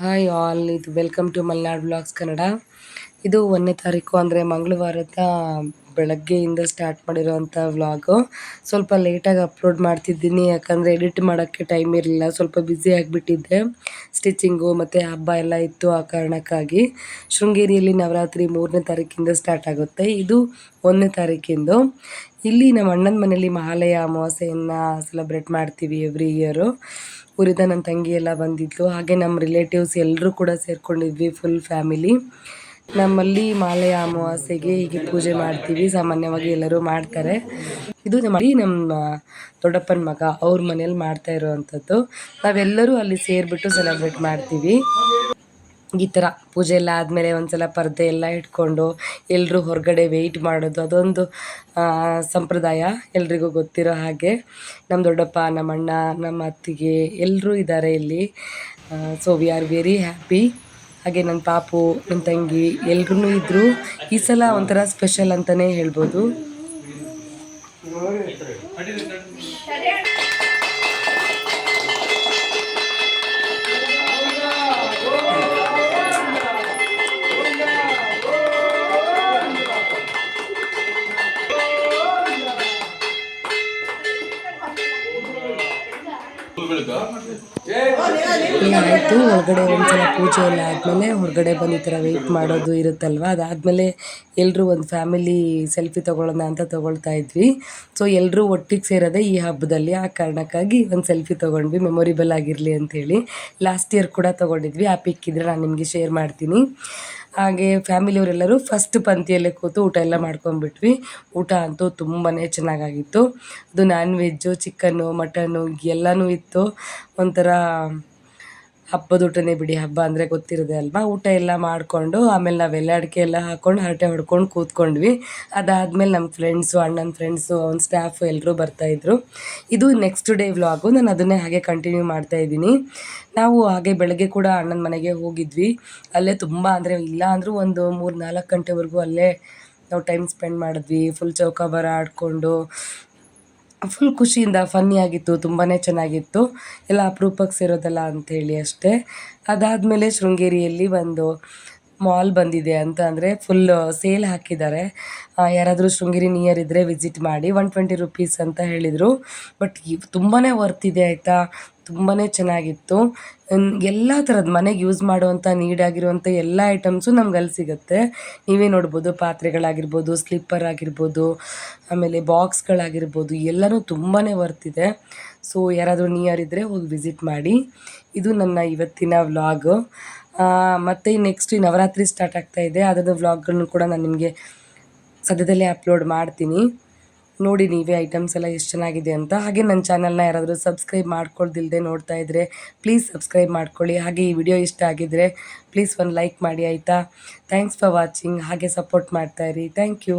Hi all ಇದು welcome to Malnad blogs Kannada ಇದು ಒಂದನೇ ತಾರೀಕು ಅಂದರೆ ಮಂಗಳವಾರದ ಬೆಳಗ್ಗೆಯಿಂದ ಸ್ಟಾರ್ಟ್ ಮಾಡಿರೋವಂಥ ವ್ಲಾಗು ಸ್ವಲ್ಪ ಲೇಟಾಗಿ ಅಪ್ಲೋಡ್ ಮಾಡ್ತಿದ್ದೀನಿ, ಯಾಕಂದರೆ ಎಡಿಟ್ ಮಾಡೋಕ್ಕೆ ಟೈಮ್ ಇರಲಿಲ್ಲ. ಸ್ವಲ್ಪ ಬ್ಯುಸಿ ಆಗಿಬಿಟ್ಟಿದ್ದೆ. ಸ್ಟಿಚಿಂಗು ಮತ್ತು ಹಬ್ಬ ಎಲ್ಲ ಇತ್ತು ಆ ಕಾರಣಕ್ಕಾಗಿ. ಶೃಂಗೇರಿಯಲ್ಲಿ ನವರಾತ್ರಿ ಮೂರನೇ ತಾರೀಕಿಂದ ಸ್ಟಾರ್ಟ್ ಆಗುತ್ತೆ. ಇದು ಒಂದನೇ ತಾರೀಕಿಂದು. ಇಲ್ಲಿ ನಮ್ಮ ಅಣ್ಣನ ಮನೆಯಲ್ಲಿ ಮಹಾಲಯ ಅಮಾವಾಸ್ಯೆಯನ್ನು ಸೆಲೆಬ್ರೇಟ್ ಮಾಡ್ತೀವಿ ಎವ್ರಿ ಇಯರು ಊರಿದ ನನ್ನ ತಂಗಿ ಎಲ್ಲ ಬಂದಿದ್ಲು. ಹಾಗೆ ನಮ್ಮ ರಿಲೇಟಿವ್ಸ್ ಎಲ್ಲರೂ ಕೂಡ ಸೇರ್ಕೊಂಡಿದ್ವಿ ಫುಲ್ ಫ್ಯಾಮಿಲಿ ನಮ್ಮಲ್ಲಿ ಮಾಲೆಯ ಅಮಾವಾಸ್ಯೆಗೆ ಹೀಗೆ ಪೂಜೆ ಮಾಡ್ತೀವಿ, ಸಾಮಾನ್ಯವಾಗಿ ಎಲ್ಲರೂ ಮಾಡ್ತಾರೆ. ಇದು ನಮ್ಮ ನಮ್ಮ ದೊಡ್ಡಪ್ಪನ ಮಗ ಅವ್ರ ಮನೇಲಿ ಮಾಡ್ತಾ ಇರೋವಂಥದ್ದು. ನಾವೆಲ್ಲರೂ ಅಲ್ಲಿ ಸೇರಿಬಿಟ್ಟು ಸೆಲೆಬ್ರೇಟ್ ಮಾಡ್ತೀವಿ. ಈ ಥರ ಪೂಜೆ ಎಲ್ಲ ಆದಮೇಲೆ ಒಂದ್ಸಲ ಪರ್ದೆ ಎಲ್ಲ ಇಟ್ಕೊಂಡು ಎಲ್ಲರೂ ಹೊರಗಡೆ ವೆಯ್ಟ್ ಮಾಡೋದು, ಅದೊಂದು ಸಂಪ್ರದಾಯ ಎಲ್ರಿಗೂ ಗೊತ್ತಿರೋ ಹಾಗೆ. ನಮ್ಮ ದೊಡ್ಡಪ್ಪ, ನಮ್ಮ ಅಣ್ಣ, ನಮ್ಮ ಅತ್ತಿಗೆ ಎಲ್ಲರೂ ಇದ್ದಾರೆ ಇಲ್ಲಿ. So we are very happy ಹಾಗೆ ನನ್ನ ಪಾಪು ನನ್ನ ತಂಗಿ ಎಲ್ರೂ ಇದ್ದರು ಈ ಸಲ ಒಂಥರ ಸ್ಪೆಷಲ್ ಅಂತಲೇ ಹೇಳ್ಬೋದು. ಆಯಿತು ಒಳಗಡೆ ಒಂದ್ಸಲ ಪೂಜೆ ಎಲ್ಲ ಆದಮೇಲೆ ಹೊರಗಡೆ ಬಂದು ಈ ಥರ ವೆಯ್ಟ್ ಮಾಡೋದು ಇರುತ್ತಲ್ವ? ಅದಾದಮೇಲೆ ಎಲ್ಲರೂ ಒಂದು ಫ್ಯಾಮಿಲಿ ಸೆಲ್ಫಿ ತೊಗೊಳ್ಳೋಣ ಅಂತ ತೊಗೊಳ್ತಾ ಇದ್ವಿ. ಸೊ ಎಲ್ಲರೂ ಒಟ್ಟಿಗೆ ಸೇರೋದೇ ಈ ಹಬ್ಬದಲ್ಲಿ ಆ ಕಾರಣಕ್ಕಾಗಿ ಒಂದು ಸೆಲ್ಫಿ ತೊಗೊಂಡ್ವಿ ಮೆಮೊರಿಬಲ್ ಆಗಿರಲಿ ಅಂಥೇಳಿ ಲಾಸ್ಟ್ ಇಯರ್ ಕೂಡ ತೊಗೊಂಡಿದ್ವಿ, ಆ ಪಿಕ್ ಇದ್ರೆ ನಾನು ನಿಮಗೆ ಶೇರ್ ಮಾಡ್ತೀನಿ. ಹಾಗೆ ಫ್ಯಾಮಿಲಿಯವರೆಲ್ಲರೂ ಫಸ್ಟ್ ಪಂಕ್ತಿಯಲ್ಲೇ ಕೂತು ಊಟ ಎಲ್ಲ ಮಾಡ್ಕೊಂಡ್ಬಿಟ್ವಿ. ಊಟ ಅಂತೂ ತುಂಬಾ ಚೆನ್ನಾಗಾಗಿತ್ತು. ಅದು ನಾನ್ ವೆಜ್ಜು ಚಿಕನ್ನು ಮಟನ್ನು ಎಲ್ಲನೂ ಇತ್ತು. ಒಂಥರ ಹಬ್ಬದ ಊಟನೇ ಬಿಡಿ, ಹಬ್ಬ ಅಂದರೆ ಗೊತ್ತಿರೋದೆ ಅಲ್ವಾ? ಊಟ ಎಲ್ಲ ಮಾಡಿಕೊಂಡು ಆಮೇಲೆ ನಾವೆಲ್ಲ ಅಡಿಕೆ ಎಲ್ಲ ಹಾಕ್ಕೊಂಡು ಹರಟೆ ಹೊಡ್ಕೊಂಡು ಕೂತ್ಕೊಂಡ್ವಿ. ಅದಾದಮೇಲೆ ನಮ್ಮ ಫ್ರೆಂಡ್ಸು ಅಣ್ಣನ ಫ್ರೆಂಡ್ಸು ಅವ್ನ ಸ್ಟಾಫ್ ಎಲ್ಲರೂ ಬರ್ತಾಯಿದ್ರು ಇದು ನೆಕ್ಸ್ಟ್ ಡೇ ವ್ಲಾಗು ನಾನು ಅದನ್ನೇ ಹಾಗೆ ಕಂಟಿನ್ಯೂ ಮಾಡ್ತಾ ಇದ್ದೀನಿ. ನಾವು ಹಾಗೆ ಬೆಳಗ್ಗೆ ಕೂಡ ಅಣ್ಣನ ಮನೆಗೆ ಹೋಗಿದ್ವಿ. ಅಲ್ಲೇ ತುಂಬ ಅಂದರೆ ಇಲ್ಲ ಅಂದರೂ ಒಂದು ಮೂರು ನಾಲ್ಕು ಗಂಟೆವರೆಗೂ ಅಲ್ಲೇ ನಾವು ಟೈಮ್ ಸ್ಪೆಂಡ್ ಮಾಡಿದ್ವಿ. ಫುಲ್ ಚೌಕಾಬಾರ ಆಡಿಕೊಂಡು ಫುಲ್ ಖುಷಿಯಿಂದ ಫನ್ನಿಯಾಗಿತ್ತು ತುಂಬಾ ಚೆನ್ನಾಗಿತ್ತು. ಎಲ್ಲ ಅಪ್ರೂಪಕ್ಕೆ ಸೇರೋದಲ್ಲ ಹೇಳಿ ಅಷ್ಟೇ. ಅದಾದಮೇಲೆ ಶೃಂಗೇರಿಯಲ್ಲಿ ಒಂದು ಮಾಲ್ ಬಂದಿದೆ ಅಂತ ಅಂದರೆ ಫುಲ್ ಸೇಲ್ ಹಾಕಿದ್ದಾರೆ. ಯಾರಾದರೂ ಶೃಂಗೇರಿ ನಿಯರ್ ಇದ್ದರೆ ವಿಸಿಟ್ ಮಾಡಿ ಒನ್ ಟ್ವೆಂಟಿ ರುಪೀಸ್ ಅಂತ ಹೇಳಿದರು. ಬಟ್ ತುಂಬಾ ವರ್ತ್ ಇದೆ ಆಯಿತಾ? ತುಂಬಾ ಚೆನ್ನಾಗಿತ್ತು. ಎಲ್ಲ ಥರದ ಮನೆಗೆ ಯೂಸ್ ಮಾಡುವಂಥ ನೀಡಾಗಿರುವಂಥ ಎಲ್ಲ ಐಟಮ್ಸು ನಮ್ಗೆ ಅಲ್ಲಿ ಸಿಗುತ್ತೆ. ನೀವೇ ನೋಡ್ಬೋದು, ಪಾತ್ರೆಗಳಾಗಿರ್ಬೋದು ಸ್ಲಿಪ್ಪರ್ ಆಗಿರ್ಬೋದು, ಆಮೇಲೆ ಬಾಕ್ಸ್ಗಳಾಗಿರ್ಬೋದು ಎಲ್ಲನೂ ತುಂಬಾ ವರ್ತ್ ಇದೆ. ಸೊ ಯಾರಾದರೂ ನಿಯರ್ ಇದ್ದರೆ ಹೋಗಿ ವಿಸಿಟ್ ಮಾಡಿ. ಇದು ನನ್ನ ಇವತ್ತಿನ ವ್ಲಾಗು ಮತ್ತು ನೆಕ್ಸ್ಟ್ ನವರಾತ್ರಿ ಸ್ಟಾರ್ಟ್ ಆಗ್ತಾ ಇದೆ. ಅದರದ್ದು ವ್ಲಾಗ್ಗಳನ್ನು ಕೂಡ ನಾನು ನಿಮಗೆ ಸದ್ಯದಲ್ಲೇ ಅಪ್ಲೋಡ್ ಮಾಡ್ತೀನಿ. ನೋಡಿ ನೀವೇ ಐಟಮ್ಸ್ ಎಲ್ಲ ಎಷ್ಟು ಚೆನ್ನಾಗಿದೆ ಅಂತ. ಹಾಗೆ ನನ್ನ ಚಾನಲ್ನ ಯಾರಾದರೂ ಸಬ್ಸ್ಕ್ರೈಬ್ ಮಾಡ್ಕೊಳ್ದಿಲ್ಲದೆ ನೋಡ್ತಾ ಇದ್ದರೆ ಪ್ಲೀಸ್ ಸಬ್ಸ್ಕ್ರೈಬ್ ಮಾಡ್ಕೊಳ್ಳಿ. ಹಾಗೆ ಈ ವಿಡಿಯೋ ಇಷ್ಟ ಆಗಿದ್ದರೆ ಪ್ಲೀಸ್ ಒಂದು ಲೈಕ್ ಮಾಡಿ, ಆಯಿತಾ? ಥ್ಯಾಂಕ್ಸ್ ಫಾರ್ ವಾಚಿಂಗ್ ಹಾಗೆ ಸಪೋರ್ಟ್ ಮಾಡ್ತಾಯಿರಿ ಥ್ಯಾಂಕ್ ಯು